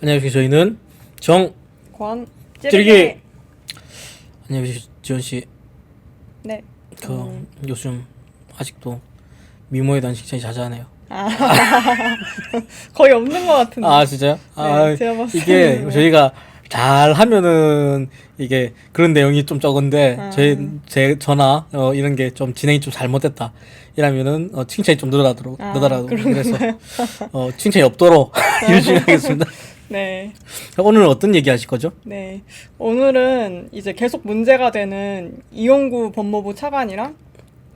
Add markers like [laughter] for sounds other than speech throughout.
안녕하세요. 저희는 정 권 찌르기. 안녕하세요. 지원 씨. 네. 그 음. 요즘 아직도 미모에 대한 칭찬이 자자하네요. 아 [laughs] 거의 없는 것 같은데. 아 진짜요? 아 네, 제가 봤을 이게 때는. 저희가 잘 하면은 이게 그런 내용이 좀 적은데 아. 저희 제 저나 어, 이런 게 좀 진행이 좀 잘못됐다. 이라면은 어, 칭찬이 좀 늘어나도록 아, 늘어나도록 그런가요? 그래서 어, 칭찬이 없도록 [laughs] [laughs] 열심히 하겠습니다. 네. 오늘은 어떤 얘기 하실 거죠? 네. 오늘은 이제 계속 문제가 되는 이용구 법무부 차관이랑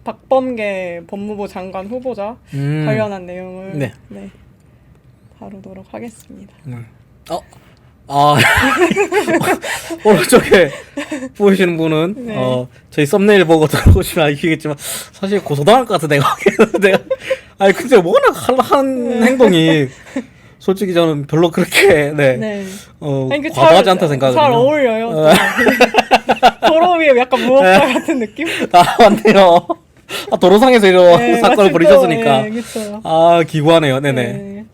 박범계 법무부 장관 후보자 음. 관련한 내용을 네. 다루도록 하겠습니다. 음. 어? 아 [laughs] 오른쪽에 보이시는 분은 네. 어 저희 썸네일 보고 들어오시면 아시겠지만 사실 고소당할 것 같아 내가 [laughs] 내가 아니 근데 워낙 한, 한 행동이 [laughs] 솔직히 저는 별로 그렇게 [laughs] 네, 네. 어 아니, 그 과도하지 잘- 않다 생각하거든요. 잘 어울려요. 어. 도로 위에 약간 무엇과 같은 느낌? 아 맞네요. 아, 도로상에서 이런 네, [laughs] 사건을? 벌이셨으니까 네. 아 기구하네요. 네네. 네.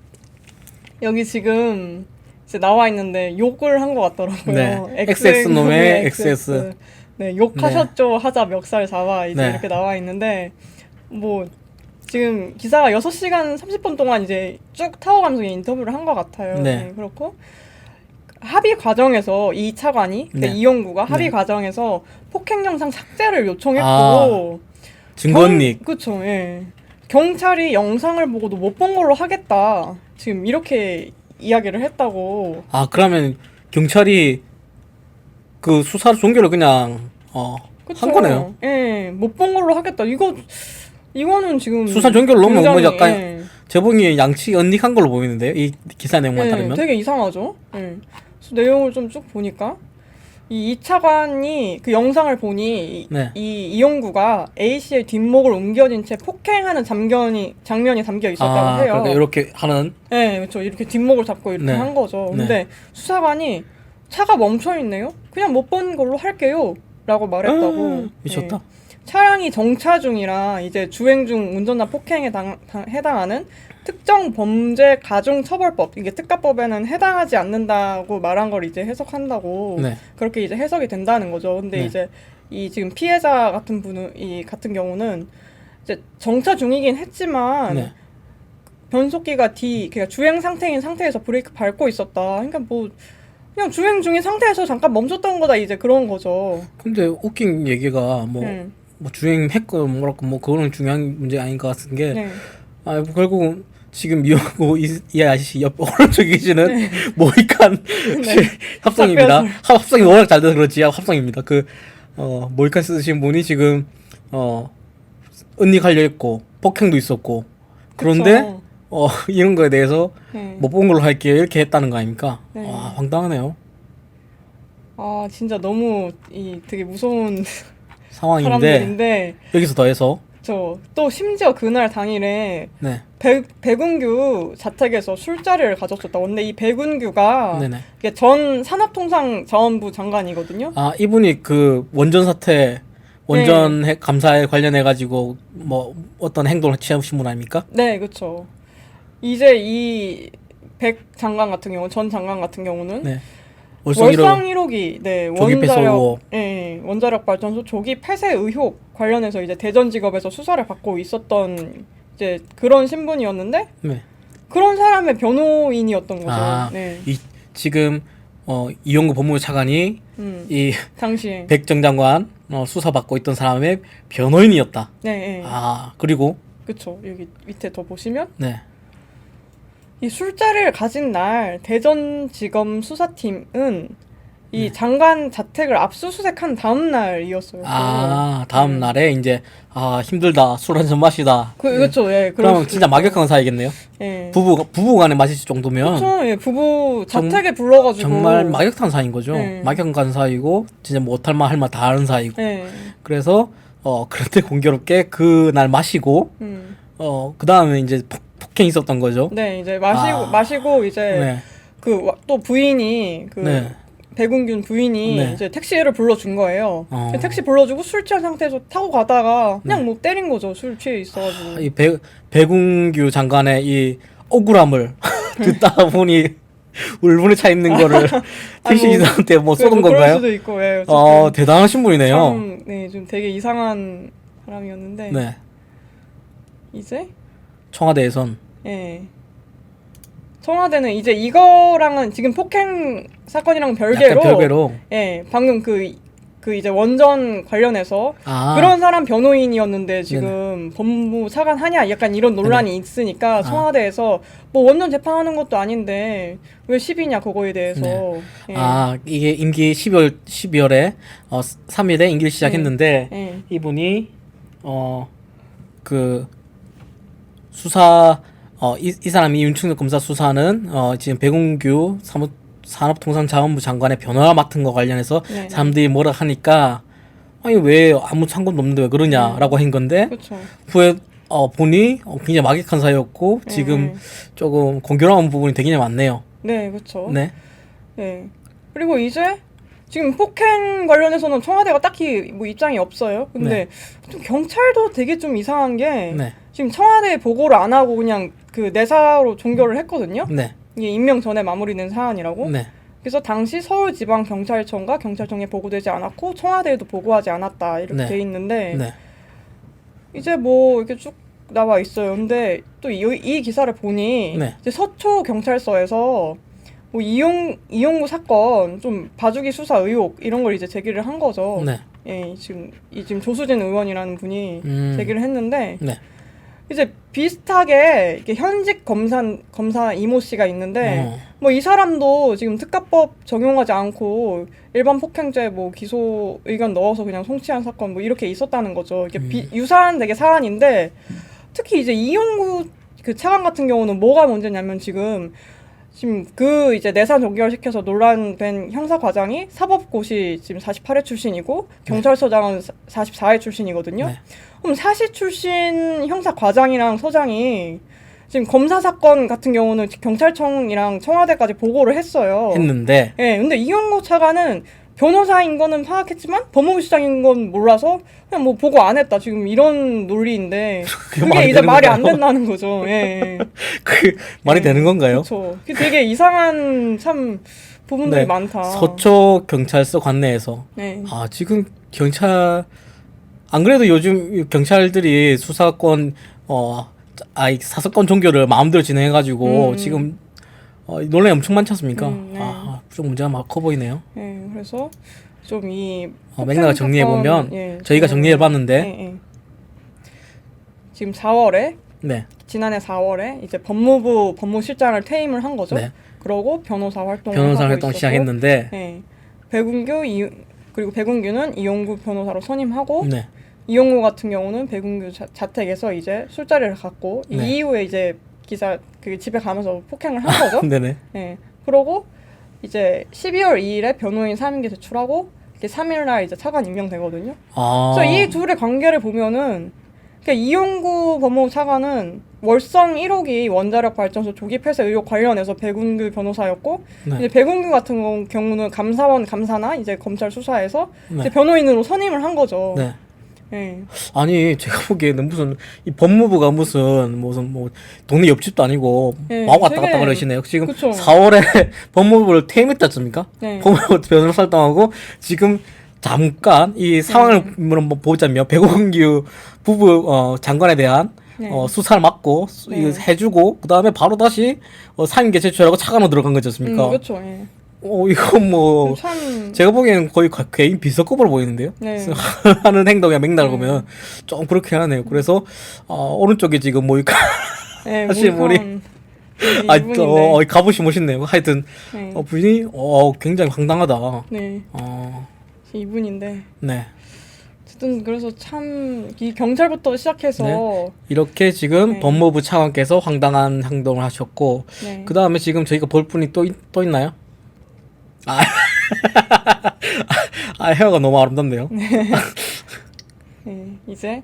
여기 지금 이제 나와 있는데 욕을 한 것 같더라고요. 네. XX 놈의 XX. 네, 욕하셨죠 하자 멱살 잡아 이제 네. 이렇게 나와 있는데 뭐 지금 기사가 6시간 30분 동안 이제 쭉 타워 감독에 인터뷰를 한 것 같아요. 네. 그렇고 합의 과정에서 이 차관이 그러니까 네. 이용구가 합의 네. 과정에서 폭행 영상 삭제를 요청했고 아, 증거닉. 그렇죠. 예. 경찰이 영상을 보고도 못 본 걸로 하겠다. 지금 이렇게 이야기를 했다고. 아 그러면 경찰이 그 수사 종결을 그냥 어, 그쵸? 한 거네요. 예. 못 본 걸로 하겠다. 이거 이거는 지금 수사 종결로 너무 굉장히, 뭐 약간 예. 제봉이 양치 언닉한 걸로 보이는데요. 이 기사 내용만 예, 따르면. 되게 이상하죠. 예. 그래서 내용을 좀 쭉 보니까 이, 이 차관이 그 영상을 보니 이, 네. 이 이용구가 A 씨의 뒷목을 옮겨진 채 폭행하는 장면이 장면이 담겨 있었다고 아, 해요. 그러니까 이렇게 하는 네, 그렇죠. 이렇게 뒷목을 잡고 이렇게 네. 한 거죠. 네. 근데 수사관이 차가 멈춰 있네요. 그냥 못 본 걸로 할게요.라고 말했다고. 음, 미쳤다. 네. 차량이 정차 중이라 이제 주행 중 운전자 폭행에 당, 당- 해당하는 특정 범죄 가중 처벌법 이게 특가법에는 해당하지 않는다고 말한 걸 이제 해석한다고 네. 그렇게 이제 해석이 된다는 거죠. 근데 네. 이제 이 지금 피해자 같은 분은 이 같은 경우는 이제 정차 중이긴 했지만 네. 변속기가 뒤, 그러니까 주행 상태인 상태에서 브레이크 밟고 있었다. 그러니까 뭐 그냥 주행 중인 상태에서 잠깐 멈췄던 거다 이제 그런 거죠. 근데 웃긴 얘기가 뭐, 음. 뭐 주행했고 뭐랄까 뭐 그거는 중요한 문제 아닌 것 같은 게 네. 아, 결국은 지금 이하고 이, 이 아저씨 옆 오른쪽에 계시는 네. [laughs] 모이칸 합성입니다. 합- 합성이 워낙 잘 돼서 그렇지 합성입니다. 그 어, 모이칸 쓰신 분이 지금 어 은닉 하려 했고 폭행도 있었고 그런데 그쵸. 어 [laughs] 이런 거에 대해서 네. 못본 걸로 할게요 이렇게 했다는 거 아닙니까? 네. 와 황당하네요 아 진짜 너무 이 되게 무서운 상황인데 사람들인데 여기서 더해서 저 또 심지어 그날 당일에 네백 백운규 자택에서 술자리를 가졌었다. 근데 이 백운규가 네네 이게 전 산업통상자원부 장관이거든요. 아 이분이 그 원전 사태 원전 핵 감사에 관련해 가지고 뭐 어떤 행동을 취하신 분 아닙니까? 네, 그렇죠. 이제 이 백 장관 같은 경우, 전 장관 같은 경우는 네 월성 1호 월성 1호기, 네 조기 폐쇄 원자력, 의혹. 예, 원자력 발전소 조기 폐쇄 의혹 관련해서 이제 대전지검에서 수사를 받고 있었던 이제 그런 신분이었는데 네. 그런 사람의 변호인이었던 거죠. 아, 네, 이 지금 어 이용구 법무부 차관이 음, 이 당시에, 백정 장관 어, 수사 받고 있던 사람의 변호인이었다. 네, 네. 아 그리고 그렇죠. 여기 밑에 더 보시면 네 이 술자리를 가진 날 대전지검 수사팀은 이 네. 장관 자택을 압수수색한 다음 날이었어요. 아 다음 음. 날에 이제 아 힘들다 술 한 잔 마시다. 그, 그렇죠. 예. 수도 진짜. 막역한 사이겠네요. 예. 부부 부부간에 마실 정도면 그렇죠. 예. 부부 정- 자택에 불러가지고 정말 막역한 사이인 거죠. 네. 막역한 사이고 진짜 뭐 못할 말 할 말 다 하는 사이고. 예. 그래서 어 그런데 공교롭게 그날 마시고 음. 어 그 다음에 이제 폭, 폭행이 있었던 거죠. 네, 이제 마시고 아. 마시고 이제 네. 그 또 부인이 그 네. 백운균 부인이 네. 이제 택시를 불러준 거예요. 어. 택시 불러주고 술 취한 상태에서 타고 가다가 그냥 뭐 때린 거죠. 술 취해 있어가지고. 이 배, 배궁규 장관의 이 억울함을 [laughs] 듣다 보니 [laughs] 울분에 차 있는 거를 [laughs] 택시 뭐, 기사한테 뭐그 쏘는 뭐 그럴 건가요? 수도 있고, 예. 어쨌든 어 대단하신 분이네요. 참, 네, 좀 되게 이상한 사람이었는데 네 이제 청와대에선 예. 청와대는 이제 이거랑은 지금 폭행 사건이랑 별개로, 약간 별개로 예, 방금 그, 그 이제 원전 관련해서 아 그런 사람 변호인이었는데 지금 법무 차관하냐 약간 이런 논란이 있으니까 아. 청와대에서 뭐 원전 재판하는 것도 아닌데 왜 시비냐 그거에 대해서 네. 예. 아 이게 임기 12월 12월에 어 3일에 임기를 시작했는데 예. 이분이 어 그 수사 어 이 이 사람이 윤충덕 검사 수사는 어 지금 백운규 사무 산업통상자원부 장관의 변호사 맡은 거 관련해서 네. 사람들이 뭐라 하니까 아니 왜 아무 상관도 없는데 왜 그러냐라고 한 건데 그렇죠. 후에 어 보니 어, 굉장히 막익한 사이였고 지금 조금 공교로운 부분이 되게 많네요. 네, 그렇죠. 네. 네. 그리고 이제 지금 폭행 관련해서는 청와대가 딱히 뭐 입장이 없어요. 근데 좀 경찰도 되게 좀 이상한 게 네. 지금 청와대에 보고를 안 하고 그냥 그 내사로 종결을 했거든요. 네. 이게 임명 전에 마무리된 사안이라고. 네. 그래서 당시 서울지방경찰청과 경찰청에 보고되지 않았고 청와대에도 보고하지 않았다 이렇게 네. 돼 있는데 네. 이제 뭐 이렇게 쭉 나와 있어요. 근데 또이 이 기사를 보니 네. 이제 서초 경찰서에서 뭐 이용 이용구 사건 좀 봐주기 수사 의혹 이런 걸 이제 제기를 한 거죠. 네. 예, 지금 이 지금 조수진 의원이라는 분이 음. 제기를 했는데 네. 이제 비슷하게 이렇게 현직 검사 검사 이모 씨가 있는데 어. 뭐 이 사람도 지금 특가법 적용하지 않고 일반 폭행죄 뭐 기소 의견 넣어서 그냥 송치한 사건 뭐 이렇게 있었다는 거죠. 이게 비, 음. 유사한 되게 사안인데 특히 이제 이용구 그 차관 같은 경우는 뭐가 문제냐면 지금 지금 그 이제 내산 종결 시켜서 논란된 형사 과장이 사법고시 지금 48회 출신이고 경찰서장은 44회 출신이거든요. 네. 그럼 사시 출신 형사 과장이랑 서장이 지금 검사 사건 같은 경우는 경찰청이랑 청와대까지 보고를 했어요. 했는데 예, 근데 이용구 차관은 변호사인 거는 파악했지만 법무부 시장인 건 몰라서 그냥 뭐 보고 안 했다. 지금 이런 논리인데 [laughs] 그게 그게 말이 이제 말이 건가요? 안 된다는 거죠. 예. [laughs] 그 말이 네. 되는 건가요? 그렇죠. 되게 이상한 참 부분들이 네. 많다. 서초 경찰서 관내에서 네. 아 지금 경찰 안 그래도 요즘 경찰들이 수사권 어 아이 사사건 종결을 마음대로 진행해가지고 음. 지금 어, 논란이 엄청 많지 않습니까? 음, 네. 아, 좀 문제가 막 커 보이네요. 예, 그래서 좀 이 어, 맥락을 정리해 보면 예, 저희가 정리해 봤는데 예, 예. 지금 4월에 네, 지난해 4월에 이제 법무부 법무실장을 퇴임을 한 거죠. 네. 그러고 변호사 활동을 변호사 활동 시작했는데 네. 백운규 이 그리고 백운규는 이용구 변호사로 선임하고 네, 이용구 같은 경우는 백운규 자, 자택에서 이제 술자리를 갖고 이 네. 이후에 이제 기사 그 집에 가면서 폭행을 한 거죠. [laughs] 네네, 예. 그러고 이제 12월 2일에 변호인 3인기 제출하고 이게 3일 날 이제 차관 임명되거든요. 아, 그래서 이 둘의 관계를 보면은 그러니까 이용구 법무부 차관은 월성 1호기 원자력 발전소 조기 폐쇄 의혹 관련해서 백운규 변호사였고 네. 이제 백운규 같은 경- 경우는 감사원 감사나 이제 검찰 수사에서 네. 이제 변호인으로 선임을 한 거죠. 네. 예. 아니 제가 보기에는 무슨 이 법무부가 무슨 무슨 뭐 동네 옆집도 아니고 네, 막 왔다 갔다 되게- 그러시네요. 지금 그쵸. 4월에 [laughs] 법무부를 퇴임했지 않습니까? 네. 법무부 변호사 활동하고 지금 잠깐 이 상황을 한번 보자면 백원규 부부 어, 장관에 대한 네. 어, 수사를 맡고 수- 네. 이거 해주고 그 다음에 바로 다시 어, 사임계 제출하고 차관으로 들어간 거지 않습니까? 음, 그렇죠. 예. 어 이건 뭐 참 제가 보기에는 거의 가- 개인 비서급으로 보이는데요. 네. [laughs] 하는 행동의 맥락을 음. 보면 좀 그렇게 하네요. 그래서 어, 오른쪽에 지금 모이카 예, 사실 이- 아, 이분인데. 어, 어, 갑옷이 멋있네요. 하여튼 네. 어, 분이 어, 굉장히 황당하다. 네. 어, 이분인데 네. 어쨌든 그래서 참 이 경찰부터 시작해서 이렇게 지금 네. 법무부 차관께서 황당한 행동을 하셨고 네. 그 다음에 지금 저희가 볼 분이 또, 있- 또 있나요? 아, [laughs] 아 헤어가 너무 아름답네요. [laughs] 네, 이제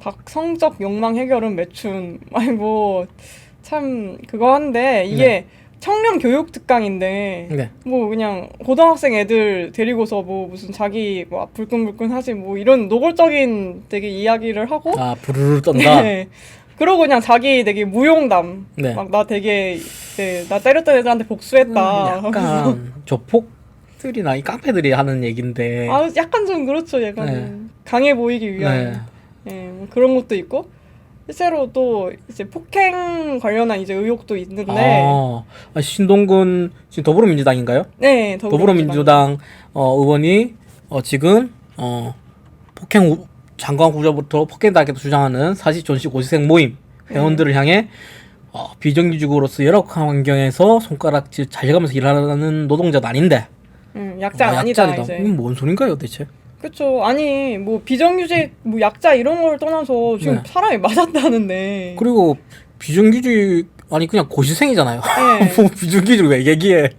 박성적 욕망 해결은 매춘 [laughs] 아니 뭐참 그거 한데 이게 청렴 교육 특강인데 네. 뭐 그냥 고등학생 애들 데리고서 뭐 무슨 자기 뭐 불끈불끈 하지 뭐 이런 노골적인 되게 이야기를 하고 아 부르르 떤다. 네. 그러고 그냥 자기 되게 무용담. 네. 막 나 되게 네, 나 때렸던 애들한테 복수했다. 음, 약간 조폭들이나 이 깡패들이 하는 얘긴데. 아 약간 좀 그렇죠. 약간 네. 강해 보이기 위한 네. 예, 뭐 그런 것도 있고 실제로 또 이제 폭행 관련한 이제 의혹도 있는데 아, 아, 신동근 지금 더불어민주당인가요? 네 더불어민주당 어, 의원이 어, 지금 어, 폭행 우, 장관 후보부터 폭행당하겠다 주장하는 사실 존씨 고시생 모임 회원들을 향해 어, 비정규직으로서 열악한 환경에서 손가락질 잘려가면서 일하는 노동자도 아닌데 음, 약자 어, 아니다 약자이다. 이제 이건 뭔 소린가요 대체? 그렇죠 아니 뭐 비정규직 뭐 약자 이런 걸 떠나서 지금 네. 사람이 맞았다는데 그리고 비정규직 아니 그냥 고시생이잖아요. 네. [laughs] 뭐 비정규직 왜 얘기해?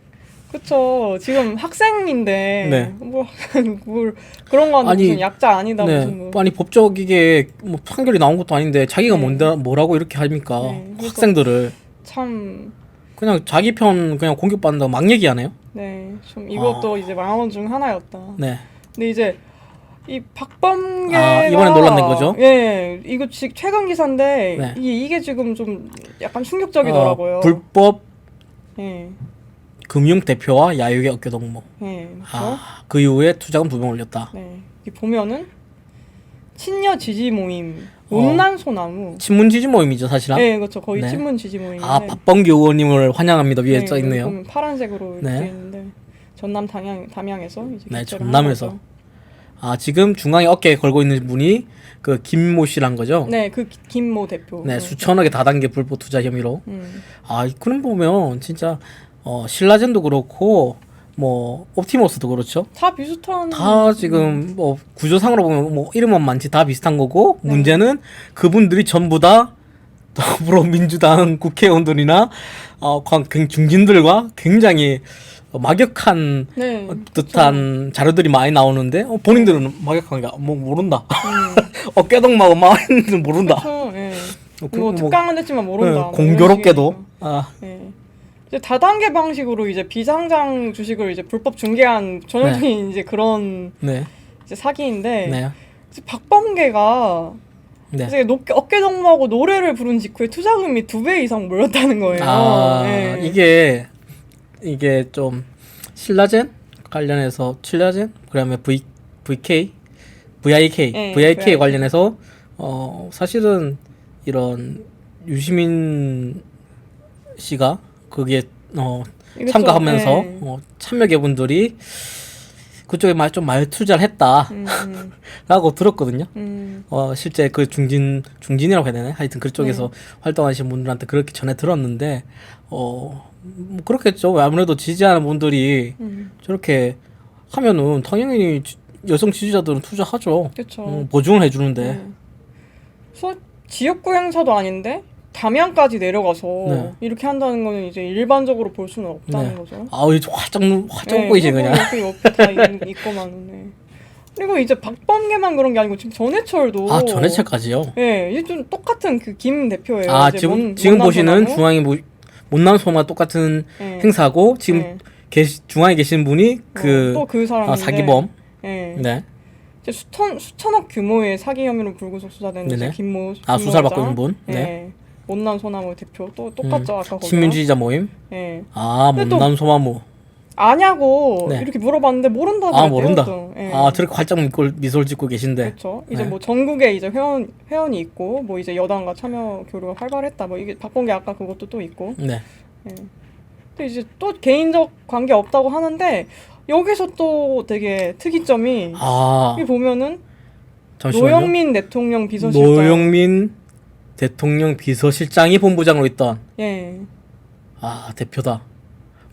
그렇죠 지금 학생인데 네. 뭐, [laughs] 뭘 그런 거 하는데 아니, 무슨 약자 아니다 네, 무슨 뭐 아니 법적 이게 뭐 판결이 나온 것도 아닌데 자기가 네. 뭔데 뭐라고 이렇게 합니까? 네, 그래서- 학생들을 참 그냥 자기 편 그냥 공격받는다고 막 얘기하네요. 네, 좀 이것도 이제 망언 중 하나였다. 네. 근데 이제 이 박범계가 아, 이번에 논란된 거죠? 예, 이거 지금 최근 기사인데 네. 이게, 이게 지금 좀 약간 충격적이더라고요. 어, 불법 예, 금융 대표와 야유의 어깨 동무. 예, 그렇죠. 아, 그 이후에 투자금 두 번 올렸다. 네, 이 보면은 친여 지지 모임, 어. 온난 소나무. 친문 지지 모임이죠, 사실은. 네, 그렇죠. 거의 네. 친문 지지 모임인데. 아, 박범규 의원님을 환영합니다 위에 네, 써 있네요. 보면 파란색으로 네. 되어 있는데 전남 담양 담양에서 이제 네, 전남에서. 아, 지금 중앙에 어깨에 걸고 있는 분이 그 김모 씨란 거죠. 네, 그 김모 대표. 네, 수천억의 다단계 불법 투자 혐의로. 음. 아, 그럼 보면 진짜 어, 신라젠도 그렇고 뭐 옵티머스도 그렇죠. 다 비슷한. 다 지금 뭐 구조상으로 보면 뭐 이름만 많지 다 비슷한 거고 네. 문제는 그분들이 전부 다 [laughs] 더불어민주당 국회의원들이나 어 관- 굉- 중진들과 굉장히 어, 막역한 네. 듯한 자료들이 많이 나오는데 어, 본인들은 막역한 게뭐 모른다. 음. [laughs] 어깨동마고 마인들 모른다. 그렇죠. 예. 어, 그뭐 뭐, 특강은 했지만 모른다. 예, 뭐 공교롭게도 이런 아, 식이니까. 예. 이제 다단계 방식으로 이제 비상장 주식을 이제 불법 중개한 전형적인 이제 그런 네, 이제 사기인데 네, 이제 박범계가 네. 이제 높- 어깨 동무하고 노래를 부른 직후에 투자금이 두 배 이상 몰렸다는 거예요. 아 예. 이게 이게 좀 신라젠 관련해서 신라젠 그다음에 V VK VIK 네, VIK VIK. 관련해서 어 사실은 이런 유시민 씨가 거기에 어 참가하면서 좀, 예. 어, 참여계분들이 그쪽에 말 좀 말 투자를 했다라고 음, [laughs] 음, 들었거든요. 음. 어 실제 그 중진 중진이라고 해야 되나 하여튼 그쪽에서 네. 활동하시는 분들한테 그렇게 전해 들었는데 어 뭐 그렇겠죠 아무래도 지지하는 분들이 음. 저렇게 하면은 당연히 지- 여성 지지자들은 투자하죠. 어, 보증을 해주는데 네. 그래서 지역구 행사도 아닌데 담양까지 내려가서 네. 이렇게 한다는 거는 이제 일반적으로 볼 수는 없다는 네. 거죠. 아우 이제 활짝 네, 보이지 그냥 이렇게 옆에 다 있- 있고만. 네. 그리고 이제 박범계만 그런 게 아니고 지금 전해철도 아 전해체까지요 예, 이게 좀 똑같은 그 김 대표예요. 아 지금 못- 지금 보시는. 중앙에 뭐 못난 소마 똑같은 예. 행사고 지금 네. 계시, 중앙에 계신 분이 그또그 사람인데 아, 사기범 예. 네 이제 수천 수천억 규모의 사기 혐의로 불구속 수사된. 김모 아, 수사를 받고. 있는 분? 네. 음. 예. 못난 소나무 대표 또 똑같죠 아까 거기. 친민주의자 모임 예. 아 근데 또- 못난 소마무 아냐고 네. 이렇게 물어봤는데 모른다 아 그랬대요. 모른다. 또. 예. 아 저렇게 활짝 미소, 미소를 짓고 계신데. 그렇죠. 이제 네. 뭐 전국에 이제 회원 회원이 있고 뭐 이제 여당과 참여 교류가 활발했다. 뭐 이게 박범계 아까 그것도 또 있고. 네. 예. 근데 이제 또 개인적 관계 없다고 하는데 여기서 또 되게 특이점이 아 여기 보면은 잠시만요. 노영민 대통령 비서실장. 노영민 대통령 비서실장이 본부장으로 있던 예. 아 대표다.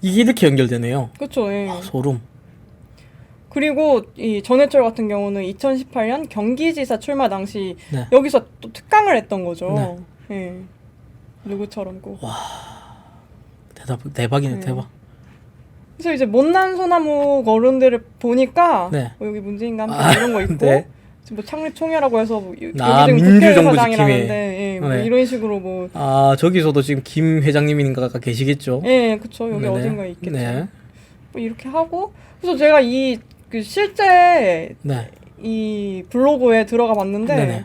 이게 이렇게 연결되네요. 그렇죠. 예. 아, 소름. 그리고 이 전해철 같은 경우는 2018년 경기지사 출마 당시 네. 여기서 또 특강을 했던 거죠. 예. 누구처럼 꼭. 대답 대박이네 네. 대박. 그래서 이제 못난 소나무 거론들을 보니까 네. 뭐 여기 문재인과 함께 아, 이런 거 있고 네. 뭐 창립 총회라고 해서 뭐 여- 아, 여기 지금 민주정부 국회의사당이라는데 예, 뭐 네. 이런 식으로 뭐 아 저기서도 지금 김 회장님인가가 계시겠죠. 예, 그쵸 여기 네네. 어딘가에 있겠죠. 네. 뭐 이렇게 하고 그래서 제가 이 그 실제 네. 이 블로그에 들어가 봤는데 네네.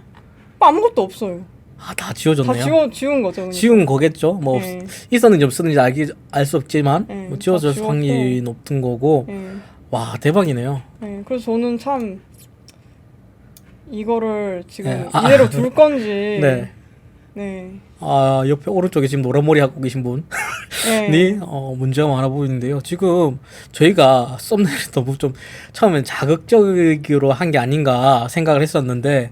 뭐 아무것도 없어요. 아, 다다 지워졌네요. 지워 지운 거죠. 그러니까. 지운 거겠죠. 뭐 네. 있었는지 없었는지 알기 알 수 없지만 네, 뭐 지웠고. 확률이 높은 거고 예. 와 대박이네요. 네, 그래서 저는 참 이거를 지금 네, 아. 이대로 둘 건지 네. 네. 아 옆에 오른쪽에 지금 노란 머리 하고 계신 분이 [laughs] 네. 어, 문제가 많아 보이는데요. 지금 저희가 썸네일 너무 좀 처음엔 자극적으로 한 게 아닌가 생각을 했었는데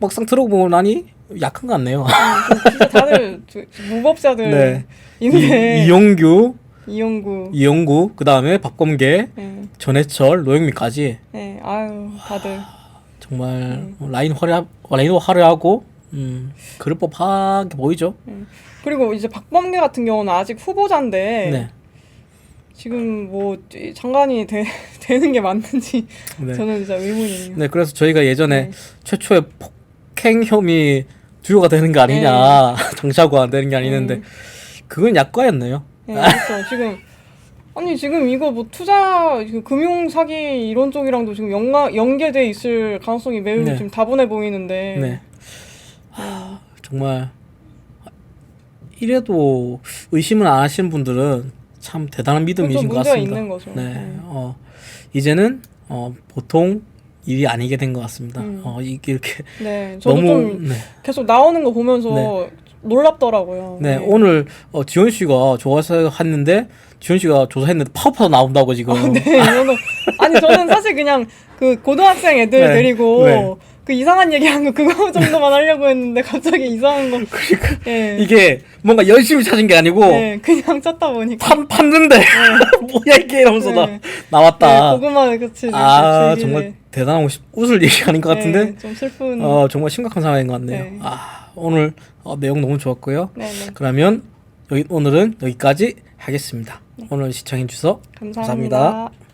막상 들어보고 나니 약한 것 같네요. 좀 진짜 [laughs] 다들 두- 무법자들인데 네. 이, 이용규, 이용구 이용구, 그 다음에 박범계, 네. 전해철, 노영민까지 네. 아유 다들 정말 라인 화려 라인도 화려하고 음, 그럴 법하게 보이죠. 그리고 이제 박범계 같은 경우는 아직 후보자인데 네. 지금 뭐 장관이 되, [laughs] 되는 게 맞는지 네. 저는 진짜 의문이에요. 네, 그래서 저희가 예전에 네. 최초의 폭행 혐의 두요가 되는 거 아니냐, 장차관 되는 게 아니는데 [laughs] 네. 그건 약과였네요. 네, 그렇죠. 지금 아니 지금 이거 뭐 투자 그 금융 사기 이런 쪽이랑도 지금 연가 연계돼 있을 가능성이 매우 네. 지금 다분해 보이는데. 네. 하, 정말 이래도 의심을 안 하시는 분들은 참 대단한 믿음이신 그렇죠. 것 같습니다. 네, 네. 어, 이제는 어, 보통 일이 아니게 된 것 같습니다. 음. 어, 이- 이렇게 네, [laughs] 너무 좀 네, 계속 나오는 거 보면서 놀랍더라고요. 네, 오늘 어, 지원 씨가 조사 했는데 지원 씨가 조사했는데 파워파워 나온다고 지금. 네, 저는 아니 저는 사실 그냥 그 고등학생 애들 네, 데리고 네. 그 이상한 얘기한 거 그거 [laughs] 정도만 하려고 했는데 갑자기 이상한 거. 그러니까 네. 이게 뭔가 열심히 찾은 게 아니고 네, 그냥 찾다 보니까. 판 팠는데 [laughs] 뭐야 이게 이러면서 나 네. 나왔다. 네, 고구마 그치. 아 즐기네. 정말 대단하고 싶- 웃을 얘기 아닌 것 같은데 네, 좀 슬픈. 어 정말 심각한 상황인 것 같네요. 네. 아 오늘 어, 내용 너무 좋았고요. 네, 네. 그러면 여기 오늘은 여기까지 하겠습니다. 오늘 시청해 주셔서 감사합니다. 감사합니다.